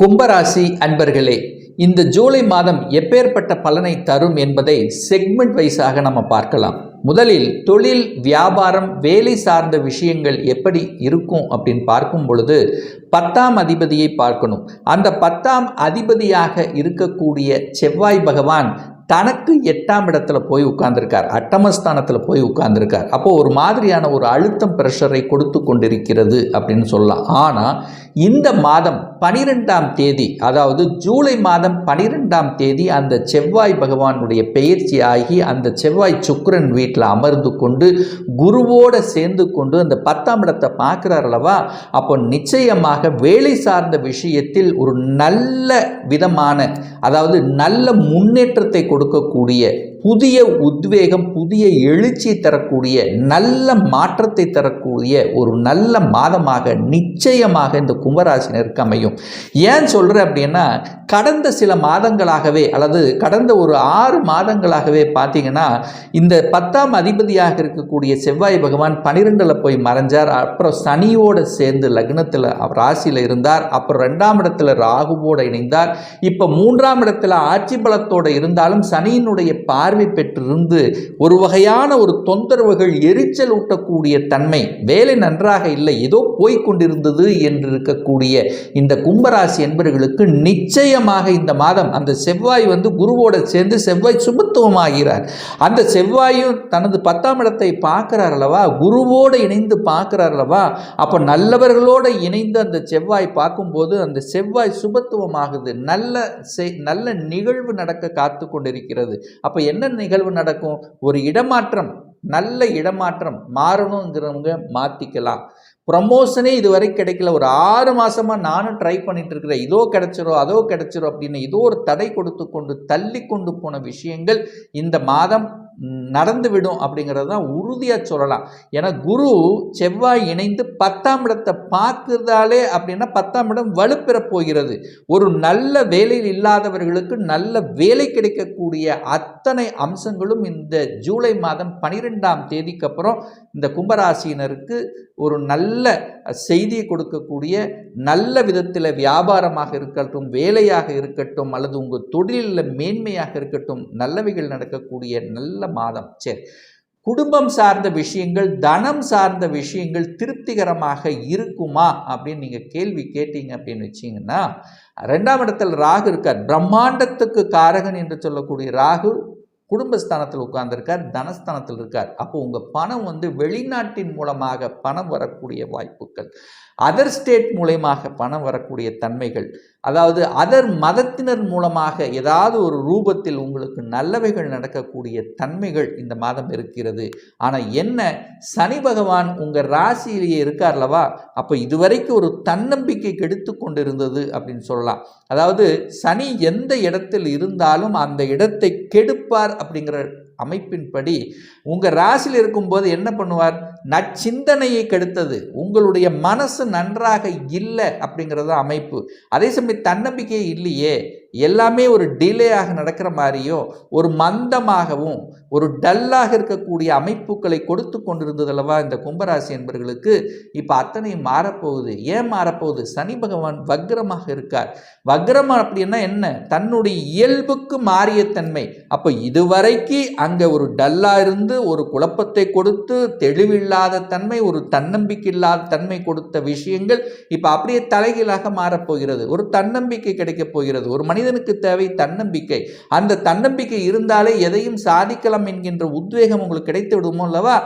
கும்பராசி அன்பர்களே இந்த ஜூலை மாதம் எப்பேற்பட்ட பலனை தரும் என்பதை செக்மெண்ட் வைஸாக நம்ம பார்க்கலாம். முதலில் தொழில் வியாபாரம் வேலை சார்ந்த விஷயங்கள் எப்படி இருக்கும் அப்படின்னு பார்க்கும் பொழுது பத்தாம் அதிபதியை பார்க்கணும். அந்த பத்தாம் அதிபதியாக இருக்கக்கூடிய செவ்வாய் பகவான் தனக்கு எட்டாம் இடத்துல போய் உட்கார்ந்திருக்கார் அட்டமஸ்தானத்தில் போய் உட்கார்ந்திருக்கார். அப்போ ஒரு மாதிரியான ஒரு அழுத்தம் பிரஷரை கொடுத்து கொண்டிருக்கிறது அப்படின்னு சொல்லலாம். ஆனால் இந்த மாதம் பனிரெண்டாம் தேதி அதாவது ஜூலை மாதம் பனிரெண்டாம் தேதி அந்த செவ்வாய் பகவானுடைய பெயர்ச்சி ஆகி அந்த செவ்வாய் சுக்கரன் வீட்டில் அமர்ந்து கொண்டு குருவோட சேர்ந்து கொண்டு அந்த பத்தாம் இடத்தை பார்க்குறார் அல்லவா? அப்போ நிச்சயமாக வேலை சார்ந்த விஷயத்தில் ஒரு நல்ல விதமான அதாவது நல்ல முன்னேற்றத்தை கொடு கொடுக்கக்கூடிய புதிய உத்வேகம் புதிய எழுச்சி தரக்கூடிய நல்ல மாற்றத்தை தரக்கூடிய ஒரு நல்ல மாதமாக நிச்சயமாக இந்த கும்பராசினருக்கு அமையும். ஏன் சொல்கிறேன் அப்படின்னா கடந்த சில மாதங்களாகவே அல்லது கடந்த ஒரு ஆறு மாதங்களாகவே பார்த்தீங்கன்னா இந்த பத்தாம் அதிபதியாக இருக்கக்கூடிய செவ்வாய் பகவான் பனிரெண்டில் போய் மறைஞ்சார். அப்புறம் சனியோடு சேர்ந்து லக்னத்தில் ராசியில் இருந்தார். அப்புறம் ரெண்டாம் இடத்துல ராகுவோடு இணைந்தார். இப்போ மூன்றாம் இடத்துல ஆட்சி பலத்தோடு இருந்தாலும் சனியினுடைய பார்வை பெற்றிருந்து ஒரு வகையான ஒரு தொந்தரவுகள் எரிச்சல் ஊட்டக்கூடிய தன்மை வேலை நன்றாக இல்லை ஏதோ போய்கொண்டிருந்தது என்று இருக்கக்கூடிய இந்த கும்பராசி என்பவர்களுக்கு நிச்சயமாக இந்த மாதம் அந்த செவ்வாய் வந்து குருவோட சேர்ந்து செவ்வாய் சுபத்துவமாகிறார். அந்த செவ்வாயும் தனது பத்தாம் இடத்தை பார்க்கிறார் அல்லவா? குருவோடு இணைந்து பார்க்கிறார் அல்லவா? அப்போ நல்லவர்களோடு இணைந்து அந்த செவ்வாய் பார்க்கும்போது அந்த செவ்வாய் சுபத்துவமாகுது. நல்ல செய் நல்ல நிகழ்வு நடக்க காத்து கொண்டிருக்கிறது. அப்போ என்ன நிகழ்வு நடக்கும்? ஒரு இடமாற்றம் நல்ல இடமாற்றம் மாறணுங்கிறவங்க மாற்றிக்கலாம் ப்ரமோஷனே இதுவரை கிடைக்கல. ஒரு ஆறு மாதமாக நானும் ட்ரை பண்ணிட்டு இருக்கிறேன். இதோ கிடைச்சிரும் அதோ கிடைச்சிரும் அப்படின்னு இதோ ஒரு தடை கொடுத்து கொண்டு தள்ளி கொண்டு போன விஷயங்கள் இந்த மாதம் நடந்துவிடும் அப்படிங்கிறது தான் உறுதியாக சொல்லலாம். ஏன்னா குரு செவ்வாய் இணைந்து பத்தாம் இடத்தை பார்க்குறதாலே அப்படின்னா பத்தாம் இடம் வலுப்பெற போகிறது. ஒரு நல்ல வேலையில் இல்லாதவர்களுக்கு நல்ல வேலை கிடைக்கக்கூடிய அத்தனை அம்சங்களும் இந்த ஜூலை மாதம் பனிரெண்டாம் தேதிக்கு அப்புறம் இந்த கும்பராசியினருக்கு ஒரு நல்ல செய்தியை கொடுக்கக்கூடிய நல்ல விதத்தில் வியாபாரமாக இருக்கட்டும் வேலையாக இருக்கட்டும் அல்லது உங்கள் தொழிலில் மேன்மையாக இருக்கட்டும் நல்லவைகள் நடக்கக்கூடிய நல்ல மாதம். சரி. குடும்பம் சார்ந்த விஷயங்கள் தனம் சார்ந்த விஷயங்கள் திருப்திகரமாக இருக்குமா அப்படின்னு நீங்கள் கேள்வி கேட்டீங்க அப்படின்னு வச்சிங்கன்னா ரெண்டாம் இடத்தில் ராகு இருக்கார். பிரம்மாண்டத்துக்கு காரகன் என்று சொல்லக்கூடிய ராகு குடும்பஸ்தானத்தில் உட்கார்ந்துருக்கார் தனஸ்தானத்தில் இருக்கார். அப்போ உங்கள் பணம் வந்து வெளிநாட்டின் மூலமாக பணம் வரக்கூடிய வாய்ப்புகள் அதர் ஸ்டேட் மூலயமாக பணம் வரக்கூடிய தன்மைகள் அதாவது அதர் மதத்தினர் மூலமாக ஏதாவது ஒரு ரூபத்தில் உங்களுக்கு நல்லவைகள் நடக்கக்கூடிய தன்மைகள் இந்த மாதம் இருக்கிறது. ஆனால் என்ன? சனி பகவான் உங்கள் ராசியிலேயே இருக்கார்லவா அப்போ இதுவரைக்கும் ஒரு தன்னம்பிக்கை கெடுத்து கொண்டிருந்தது அப்படின்னு சொல்லலாம். அதாவது சனி எந்த இடத்தில் இருந்தாலும் அந்த இடத்தை கெடுப்பார் அப்படிங்கிற அமைப்பின்படி உங்கள் ராசியில் இருக்கும்போது என்ன பண்ணுவார்? நச்சிந்தனையை கெடுத்தது. உங்களுடைய மனசு நன்றாக இல்லை அப்படிங்கிறது அமைப்பு. அதே சமயம் தன்னம்பிக்கையே இல்லையே. எல்லாமே ஒரு டிலேயாக நடக்கிற மாதிரியும் ஒரு மந்தமாகவும் ஒரு டல்லாக இருக்கக்கூடிய அமைப்புகளை கொடுத்து கொண்டிருந்ததல்லவா இந்த கும்பராசி என்பவர்களுக்கு இப்போ அத்தனை மாறப்போகுது. ஏன் மாறப்போகுது? சனி பகவான் வக்ரமாக இருக்கார். வக்ரம் அப்படின்னா என்ன? தன்னுடைய இயல்புக்கு மாறிய தன்மை. அப்போ இதுவரைக்கு அங்கே ஒரு டல்லாக இருந்து ஒரு குழப்பத்தை கொடுத்து தெளிவில்லாத தன்மை ஒரு தன்னம்பிக்கை இல்லாத தன்மை கொடுத்த விஷயங்கள் இப்போ அப்படியே தலைகீழாக மாறப்போகிறது. ஒரு தன்னம்பிக்கை கிடைக்கப் போகிறது. ஒரு மனித மனிதனுக்கு தேவை தன்னம்பிக்கை. அந்த தன்னம்பிக்கை இருந்தாலே எதையும் சாதிக்கலாம் என்கின்ற உத்வேகம் உங்களுக்கு கிடைத்து விடுமோ அல்லவா?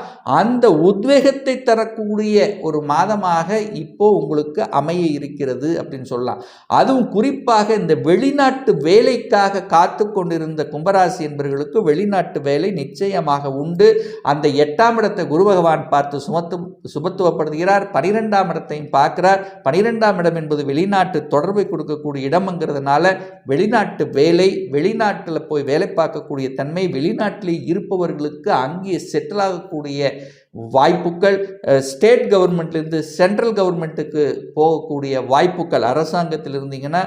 அந்த உத்வேகத்தை தரக்கூடிய ஒரு மாதமாக இப்போ உங்களுக்கு அமைய இருக்கிறது அப்படின்னு சொல்லலாம். அதுவும் குறிப்பாக இந்த வெளிநாட்டு வேலைக்காக காத்து கொண்டிருந்த கும்பராசி என்பவர்களுக்கு வெளிநாட்டு வேலை நிச்சயமாக உண்டு. அந்த எட்டாம் இடத்தை குரு பகவான் பார்த்து சுமத்து சுமத்துவப்படுகிறார் பனிரெண்டாம் இடத்தையும் பார்க்கிறார். பனிரெண்டாம் இடம் என்பது வெளிநாட்டு தொடர்பை கொடுக்கக்கூடிய இடம்ங்கிறதுனால வெளிநாட்டு வேலை வெளிநாட்டில் போய் வேலை பார்க்கக்கூடிய தன்மை வெளிநாட்டில் இருப்பவர்களுக்கு அங்கே செட்டில் ஆகக்கூடிய வாய்ப்புகள் ஸ்டேட் கவர்மெண்ட்லேருந்து சென்ட்ரல் கவர்மெண்ட்டுக்கு போகக்கூடிய வாய்ப்புகள். அரசாங்கத்தில் இருந்தீங்கன்னா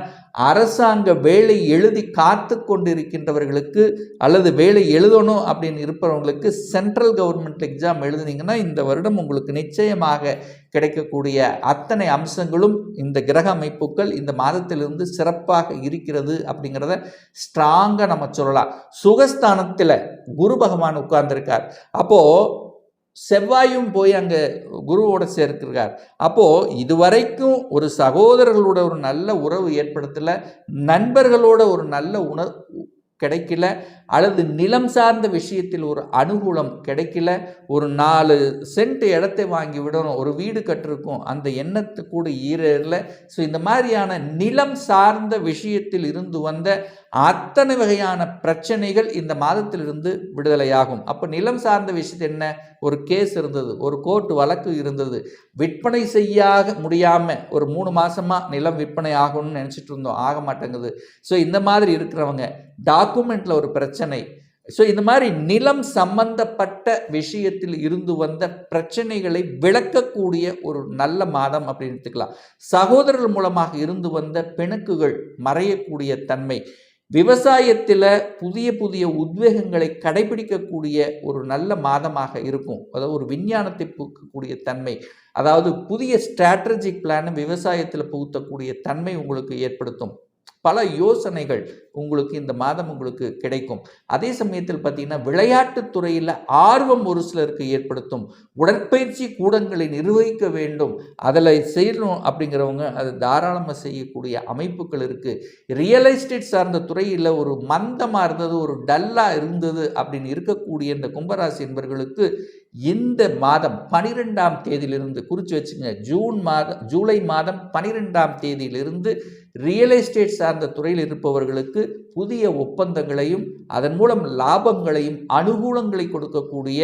அரசாங்க வேலை எழுதி காத்து கொண்டிருக்கின்றவர்களுக்கு அல்லது வேலை எழுதணும் அப்படின்னு இருப்பவங்களுக்கு சென்ட்ரல் கவர்மெண்ட் எக்ஸாம் எழுதுனீங்கன்னா இந்த வருடம் உங்களுக்கு நிச்சயமாக கிடைக்கக்கூடிய அத்தனை அம்சங்களும் இந்த கிரக அமைப்புகள் இந்த மாதத்திலிருந்து சிறப்பாக இருக்கிறது அப்படிங்கிறத ஸ்ட்ராங்காக நம்ம சொல்லலாம். சுகஸ்தானத்தில் குரு பகவான் உட்கார்ந்துருக்கார். அப்போது செவ்வாயும் போய் அங்கே குருவோட சேர்க்கிறார் அப்போது இதுவரைக்கும் ஒரு சகோதரர்களோட ஒரு நல்ல உறவு ஏற்படுத்தலை நண்பர்களோட ஒரு நல்ல உணர் கிடைக்கல அல்லது நிலம் சார்ந்த விஷயத்தில் ஒரு அனுகூலம் கிடைக்கல ஒரு நாலு சென்ட் இடத்தை வாங்கி விடணும் ஒரு வீடு கட்டிருக்கும் அந்த எண்ணத்து கூட ஈரல ஸோ இந்த மாதிரியான நிலம் சார்ந்த விஷயத்தில் இருந்து வந்த அத்தனை வகையான பிரச்சனைகள் இந்த மாதத்திலிருந்து விடுதலையாகும். அப்போ நிலம் சார்ந்த விஷயத்து என்ன? ஒரு கேஸ் இருந்தது ஒரு கோர்ட் வழக்கு இருந்தது. விற்பனை செய்யாக முடியாமல் ஒரு மூணு மாதமாக நிலம் விற்பனை ஆகணும்னு நினச்சிட்டு இருந்தோம். ஆக மாட்டேங்குது. ஸோ இந்த மாதிரி இருக்கிறவங்க டாக்குமெண்ட்டில் ஒரு பிரச்சனை. ஸோ இந்த மாதிரி நிலம் சம்பந்தப்பட்ட விஷயத்தில் இருந்து வந்த பிரச்சனைகளை விளக்கக்கூடிய ஒரு நல்ல மாதம் அப்படின்னு எடுத்துக்கலாம். சகோதரர்கள் மூலமாக இருந்து வந்த பிணக்குகள் மறையக்கூடிய தன்மை. விவசாயத்தில் புதிய புதிய உத்வேகங்களை கடைபிடிக்கக்கூடிய ஒரு நல்ல மாதமாக இருக்கும். அதாவது ஒரு விஞ்ஞானத்தை பூக்கக்கூடிய தன்மை. அதாவது புதிய ஸ்ட்ராட்டஜிக் பிளானை விவசாயத்தில் புகுத்தக்கூடிய தன்மை உங்களுக்கு ஏற்படுத்தும். பல யோசனைகள் உங்களுக்கு இந்த மாதம் உங்களுக்கு கிடைக்கும். அதே சமயத்தில் பார்த்தீங்கன்னா விளையாட்டுத் துறையில் ஆர்வம் ஒரு சிலருக்கு ஏற்படுத்தும். உடற்பயிற்சி கூடங்களை நிர்வகிக்க வேண்டும். அதில் செய்யணும் அப்படிங்கிறவங்க அது தாராளமாக செய்யக்கூடிய அமைப்புகள் இருக்குது ரியல் எஸ்டேட் சார்ந்த துறையில் ஒரு மந்தமாக இருந்தது ஒரு டல்லாக இருந்தது அப்படின்னு இருக்கக்கூடிய இந்த கும்பராசி என்பர்களுக்கு இந்த மாதம் பனிரெண்டாம் தேதியிலிருந்து குறித்து வச்சுக்கோங்க ஜூன் மாதம் ஜூலை மாதம் பனிரெண்டாம் தேதியிலிருந்து ரியல் எஸ்டேட் சார்ந்த துறையில் இருப்பவர்களுக்கு புதிய ஒப்பந்தங்களையும் அதன் மூலம் லாபங்களையும் அனுகூலங்களை கொடுக்கக்கூடிய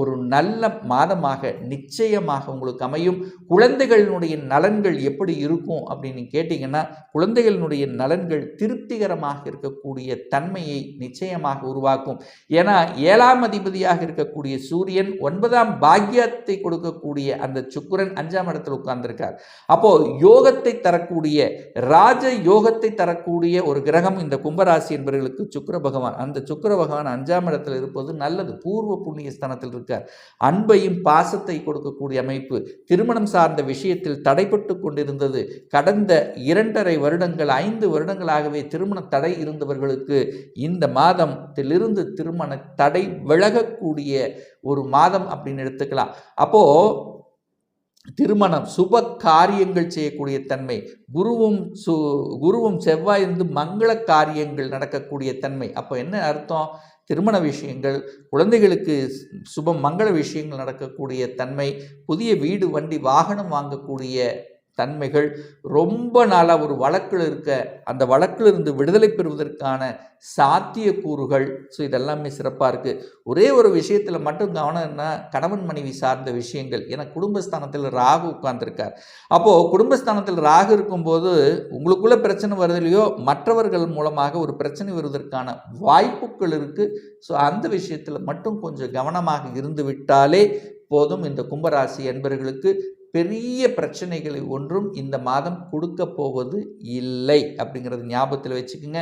ஒரு நல்ல மாதமாக நிச்சயமாக உங்களுக்கு அமையும். குழந்தைகளினுடைய நலன்கள் எப்படி இருக்கும் அப்படின்னு கேட்டிங்கன்னா குழந்தைகளினுடைய நலன்கள் திருப்திகரமாக இருக்கக்கூடிய தன்மையை நிச்சயமாக உருவாக்கும். ஏன்னா ஏழாம் அதிபதியாக இருக்கக்கூடிய சூரியன் ஒன்பதாம் பாக்கியத்தை கொடுக்கக்கூடிய அந்த சுக்குரன் அஞ்சாம் இடத்தில் உட்கார்ந்திருக்கார். அப்போ யோகத்தை தரக்கூடிய ராஜ யோகத்தை தரக்கூடிய ஒரு கிரகம் இந்த கும்பராசி என்பவர்களுக்கு சுக்கர பகவான். அந்த சுக்கர பகவான் அஞ்சாம் இடத்தில் இருப்பது நல்லது. பூர்வ புண்ணிய ஸ்தானத்தில் இருக்கார் அன்பையும் பாசத்தை கொடுக்கக்கூடிய அமைப்பு திருமணம் சார்ந்த விஷயத்தில் தடைப்பட்டு கொண்டிருந்தது. கடந்த இரண்டரை வருடங்கள் ஐந்து வருடங்களாகவே திருமண தடை இருந்தவர்களுக்கு இந்த மாதத்திலிருந்து திருமண தடை விலகக்கூடிய ஒரு மாதம் அப்படின்னு எடுத்துக்கலாம். அப்போ திருமணம் சுப காரியங்கள் செய்யக்கூடிய தன்மை குருவும் சு குருவும் செவ்வாய் இருந்து மங்கள காரியங்கள் நடக்கக்கூடிய தன்மை. அப்போ என்ன அர்த்தம்? திருமண விஷயங்கள் குழந்தைகளுக்கு சுப மங்கள விஷயங்கள் நடக்கக்கூடிய தன்மை புதிய வீடு வண்டி வாகனம் வாங்கக்கூடிய தன்மைகள் ரொம்ப நாளாக ஒரு வழக்கில் இருக்க அந்த வழக்கில் இருந்து விடுதலை பெறுவதற்கான சாத்தியக்கூறுகள். ஸோ இதெல்லாமே சிறப்பாக இருக்குது ஒரே ஒரு விஷயத்தில் மட்டும் கவனம் என்ன? கணவன் மனைவி சார்ந்த விஷயங்கள். ஏன்னா குடும்பஸ்தானத்தில் ராகு உட்கார்ந்துருக்கார். அப்போது குடும்பஸ்தானத்தில் ராகு இருக்கும்போது உங்களுக்குள்ளே பிரச்சனை வருது இல்லையோ மற்றவர்கள் மூலமாக ஒரு பிரச்சனை வருவதற்கான வாய்ப்புகள் இருக்குது ஸோ அந்த விஷயத்தில் மட்டும் கொஞ்சம் கவனமாக இருந்து விட்டாலே போதும். இந்த கும்பராசி என்பவர்களுக்கு பெரிய பிரச்சனைகளை ஒன்றும் இந்த மாதம் கொடுக்க போவது இல்லை அப்படிங்கிறது ஞாபகத்தில் வச்சுக்கோங்க.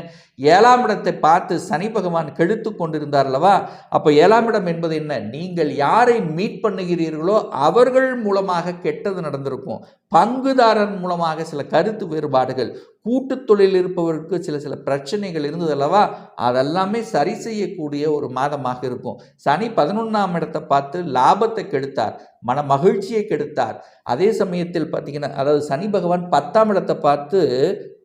ஏழாம் இடத்தை பார்த்து சனி பகவான் கெடுத்து கொண்டிருந்தார் அல்லவா? அப்போ ஏழாம் இடம் என்பது என்ன? நீங்கள் யாரை மீட் பண்ணுகிறீர்களோ அவர்கள் மூலமாக கெட்டது நடந்திருக்கும். பங்குதாரன் மூலமாக சில கருத்து வேறுபாடுகள் கூட்டு தொழில் இருப்பவருக்கு சில சில பிரச்சனைகள் இருந்தது அல்லவா? அதெல்லாமே சரி செய்யக்கூடிய ஒரு மாதமாக இருக்கும். சனி பதினொன்றாம் இடத்தை பார்த்து லாபத்தை கெடுத்தார் மன மகிழ்ச்சியை கெடுத்தார். அதே சமயத்தில் பார்த்தீங்கன்னா அதாவது சனி பகவான் பத்தாம் இடத்தை பார்த்து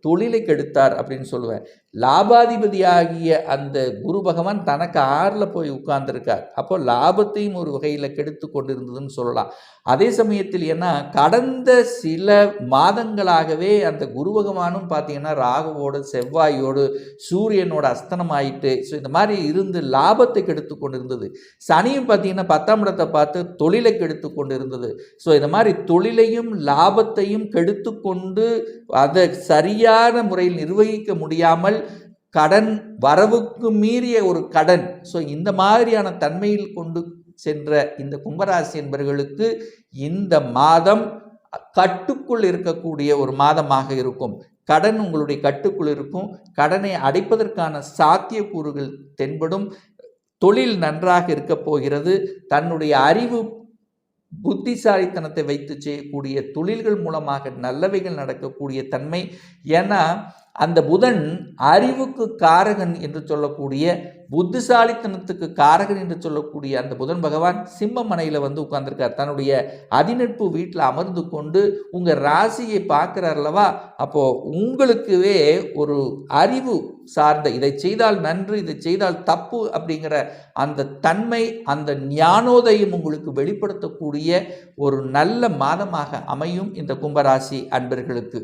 தொழிலை கெடுத்தார் அப்படின்னு சொல்லுவேன். லாபாதிபதியாகிய அந்த குரு பகவான் தனக்கு ஆறில் போய் உட்கார்ந்துருக்கார். அப்போ லாபத்தையும் ஒரு வகையில் கெடுத்து கொண்டிருந்ததுன்னு சொல்லலாம். அதே சமயத்தில் ஏன்னா கடந்த சில மாதங்களாகவே அந்த குரு பகவானும் பார்த்தீங்கன்னா ராகுவோடு செவ்வாயோடு சூரியனோட அஸ்தனம் ஆயிட்டு ஸோ இந்த மாதிரி இருந்து லாபத்தை கெடுத்து கொண்டிருந்தது. சனியும் பார்த்தீங்கன்னா பத்தாம் இடத்தை பார்த்து தொழிலை கெடுத்து கொண்டு இருந்தது ஸோ இந்த மாதிரி தொழிலையும் லாபத்தையும் கெடுத்து கொண்டு அதை சரியான முறையில் நிர்வகிக்க முடியாமல் கடன் வரவுக்கு மீறிய ஒரு கடன். ஸோ இந்த மாதிரியான தன்மையில் கொண்டு சென்ற இந்த கும்பராசி என்பவர்களுக்கு இந்த மாதம் கட்டுக்குள் இருக்கக்கூடிய ஒரு மாதமாக இருக்கும். கடன் உங்களுடைய கட்டுக்குள் இருக்கும். கடனை அடைப்பதற்கான சாத்தியக்கூறுகள் தென்படும். தொழில் நன்றாக இருக்கப் போகிறது. தன்னுடைய அறிவு புத்திசாலித்தனத்தை வைத்து செய்யக்கூடிய தொழில்கள் மூலமாக நல்லவைகள் நடக்கக்கூடிய தன்மை. ஏன்னா அந்த புதன் அறிவுக்கு காரகன் என்று சொல்லக்கூடிய புத்திசாலித்தனத்துக்கு காரகன் என்று சொல்லக்கூடிய அந்த புதன் பகவான் சிம்ம மனையில் வந்து உட்கார்ந்துருக்கார். தன்னுடைய அதிநட்பு வீட்டில் அமர்ந்து கொண்டு உங்கள் ராசியை பார்க்குறார் அல்லவா? அப்போது உங்களுக்குவே ஒரு அறிவு சார்ந்த இதை செய்தால் நன்று இதை செய்தால் தப்பு அப்படிங்கிற அந்த தன்மை அந்த ஞானோதயம் உங்களுக்கு வெளிப்படுத்தக்கூடிய ஒரு நல்ல மாதமாக அமையும் இந்த கும்பராசி அன்பர்களுக்கு.